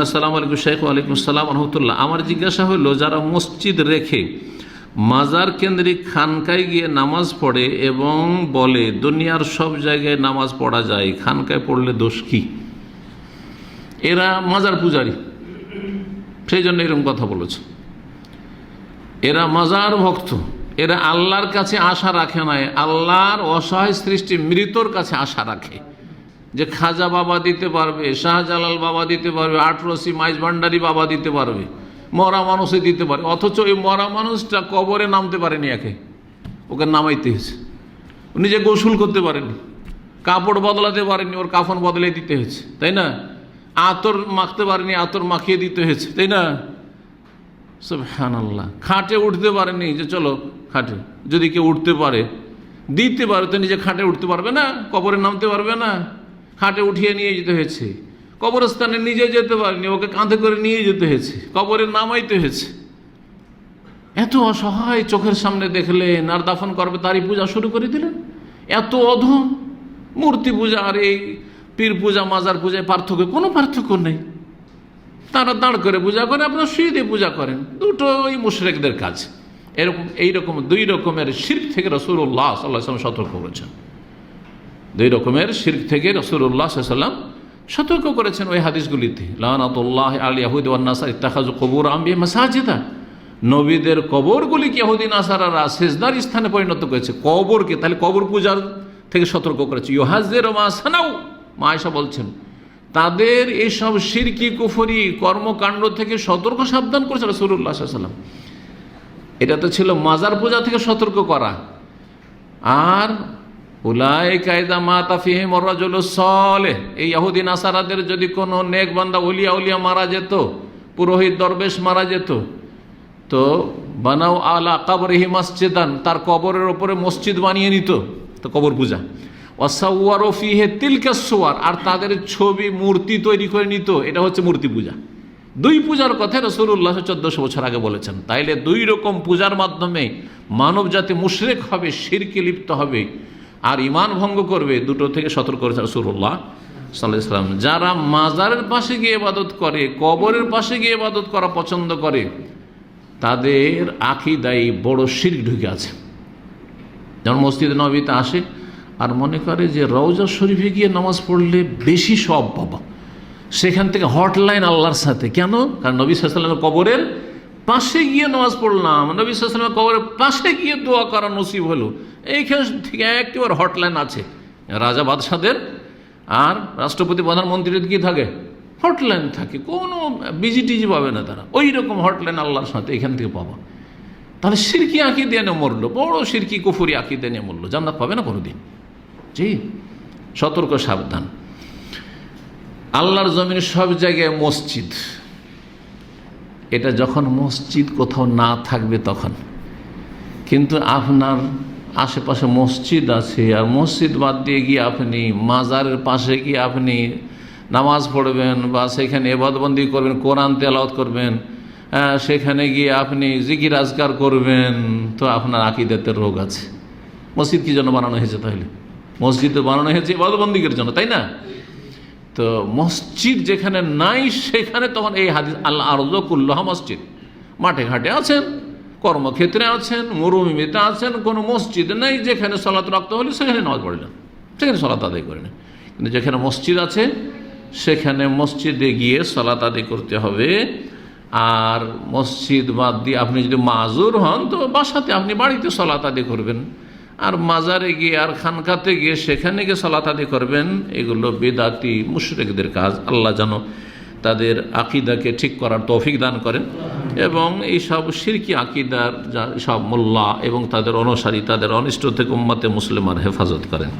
আসসালামু আলাইকুম শেখ ওয়ালাইকুম আসসালাম, রহমতুল্লাহ। আমার জিজ্ঞাসা হলো যারা মসজিদ রেখে মাজার কেন্দ্রিক খানকায় গিয়ে নামাজ পড়ে এবং বলে, দুনিয়ার সব জায়গায় নামাজ পড়া যায়, খানকায় পড়লে দোষ কি? এরা মাজার পূজারি। সেই জন্য এরকম কথা বলেছে। এরা মাজার ভক্ত। এরা আল্লাহর কাছে আশা রাখে নাই। আল্লাহর অসহায় সৃষ্টি মৃতর কাছে আশা রাখে। যে খাজা বাবা দিতে পারবে, শাহজালাল বাবা দিতে পারবে আটরসি মাইজ ভান্ডারি বাবা দিতে পারবে, মরা মানুষে দিতে পারে। অথচ ওই মরা মানুষটা কবরে নামতে পারেনি একে। ওকে নামাইতে হয়েছে। ও নিজে গোসল করতে পারেনি। কাপড় বদলাতে পারেনি, ওর কাফন বদলে দিতে হয়েছে। তাই না? আতর মাখতে পারেনি, আতর মাখিয়ে দিতে হয়েছে। তাই না? সব হ্যান আল্লাহ খাটে উঠতে পারেনি যে চলো খাটে। যদি কেউ উঠতে পারে, দিতে পারে, তো নিজে খাটে উঠতে পারবে না, কবরে নামতে পারবে না। খাটে উঠিয়ে নিয়ে যেতে হয়েছে। কবরস্থানে নিজে যেতে পারেনি, ওকে কাঁধে করে নিয়ে যেতে হয়েছে, কবরে নামাইতে হয়েছে। এত অসহায় চোখের সামনে দেখলেন, আর দাফন করবে তারই পূজা শুরু করে দিলেন। এত অধম মূর্তি পূজা আর এই পীর পূজা, মাজার পূজায় পার্থক্য, কোনো পার্থক্য নেই। তারা দাঁড় করে পূজা করে, আপনার শুয়ে দিয়ে পূজা করেন। দুটোই মুশরেকদের কাজ। এরকম, এইরকম, দুই রকমের শির্ক থেকে রসুল্লাহ সাল্লাহ সতর্ক করেছেন দুই রকমের শির্ক থেকে রসুল্লাহ সাল্লাম সতর্ক করেছেন ওই হাদিসগুলিতে। লানাতুল্লাহ আল ইয়াহুদ ওয়ান্নাসার ইত্তাখাজু কবুর আম্বি মাসাজিদা। নবীদের কবরগুলিকে ইহুদি নাসারারা সেজদার স্থানে পরিণত করেছে? কবরকে তাহলে কবর পূজার থেকে সতর্ক করেছে। ইহাজের মা সানাও মা বলছেন, তাদের এইসব সিরকি কুফরি কর্মকাণ্ড থেকে সতর্ক সাবধান করেছে রসুল্লাহ সাল্লাম এটা তো ছিল মাজার পূজা থেকে সতর্ক করা। আর উলাই কায়দা মা তাফিহে মরাজল সলে এই ইয়াহুদিন আসারাদের যদি কোনো নেক বান্দা উলিয়া উলিয়া মারা যেত, পুরোহিত দরবেশ মারা যেত, তো বানাও আলা কাবরহি মসজিদান, তার কবরের ওপরে মসজিদ বানিয়ে নিত, তো কবর পূজা। অসাউয়ার ও ফিহে তিলকাসোয়ার আর তাদের ছবি, মূর্তি তৈরি করে নিত, এটা হচ্ছে মূর্তি পূজা। দুই পূজার কথা রসুল্লাহ চোদ্দশো বছর আগে বলেছেন, তাইলে দুই রকম পূজার মাধ্যমে মানব জাতি মুশরেক হবে, শিরকে লিপ্ত হবে। আর ইমান ভঙ্গ করবে দুটো থেকে সতর্ক করেছে রসুল্লাহ সাল্লাহ যারা মাজারের পাশে গিয়ে ইবাদত করে, কবরের পাশে গিয়ে ইবাদত করা পছন্দ করে, তাদের আখিদাই বড় শির্ক ঢুকে আছে। যেমন মসজিদ নবীতে আসে আর মনে করে যে রওজা শরীফে গিয়ে নামাজ পড়লে বেশি সব বাবা সেখান থেকে হটলাইন আল্লাহর সাথে। কেন? কারণ নবী সাল্লামের কবরের পাশে গিয়ে নামাজ পড়লাম। নবী সাল্লামের কবরের পাশে গিয়ে দোয়া করা নসিব হলো। এইখান থেকে একেবারে হটলাইন আছে। রাজা বাদশাদের আর রাষ্ট্রপতি প্রধানমন্ত্রীর কি থাকে? হটলাইন থাকে। কোনো বিজি টিজি পাবে না তারা। ওই রকম হটলাইন আল্লাহর সাথে এখান থেকে পাবা। তাহলে সিরকি আঁকি দিয়ে নিয়ে মরলো। বড় সিরকি, কুফুরি আঁকি দিয়ে নিয়ে মরলো। জান্নাত পাবে না কোনো দিন জি, সতর্ক, সাবধান। আল্লাহর জমিন সব জায়গায় মসজিদ। এটা যখন মসজিদ কোথাও না থাকবে তখন। কিন্তু আপনার আশেপাশে মসজিদ আছে, আর মসজিদ বাদ দিয়ে গিয়ে আপনি মাজারের পাশে গিয়ে আপনি নামাজ পড়বেন বা সেখানে এবাদবন্দি করবেন, কোরআন তেলাওত করবেন সেখানে গিয়ে আপনি জিকির আজকার করবেন, তো আপনার আকিদাতের রোগ আছে। মসজিদ কি জন্য বানানো হয়েছে তাহলে? মসজিদ বানানো হয়েছে এবাদবন্দিকের জন্য, তাই না? তো মসজিদ যেখানে নাই, সেখানে তখন এই হাদিস, আল্লাহ আরজকুল্লাহ মসজিদ। মাঠে ঘাটে আছেন, কর্মক্ষেত্রে আছেন, মরুভূমিতে আছেন, কোনো মসজিদ নেই, যেখানে সলাত রাখতে হলে সেখানে নামাজ পড়লেন সেখানে সলাত আদায় করে নেন। কিন্তু যেখানে মসজিদ আছে, সেখানে মসজিদে গিয়ে সলাত আদায় করতে হবে। আর মসজিদ বাদ দিয়ে আপনি যদি মাজুর হন, তো বাসাতে আপনি বাড়িতে সলাত আদায় করবেন। আর মাজারে গিয়ে আর খানকাতে গিয়ে সেখানে গিয়ে সলাতাদি করবেন, এগুলো বেদাতি, মুশরেকদের কাজ। আল্লাহ যেন তাদের আকিদাকে ঠিক করার তৌফিক দান করেন। এবং এইসব সিরকি আকিদার যা সব মোল্লা এবং তাদের অনুসারী, তাদের অনিষ্ট থেকে উম্মাতে মুসলিমার হেফাজত করেন।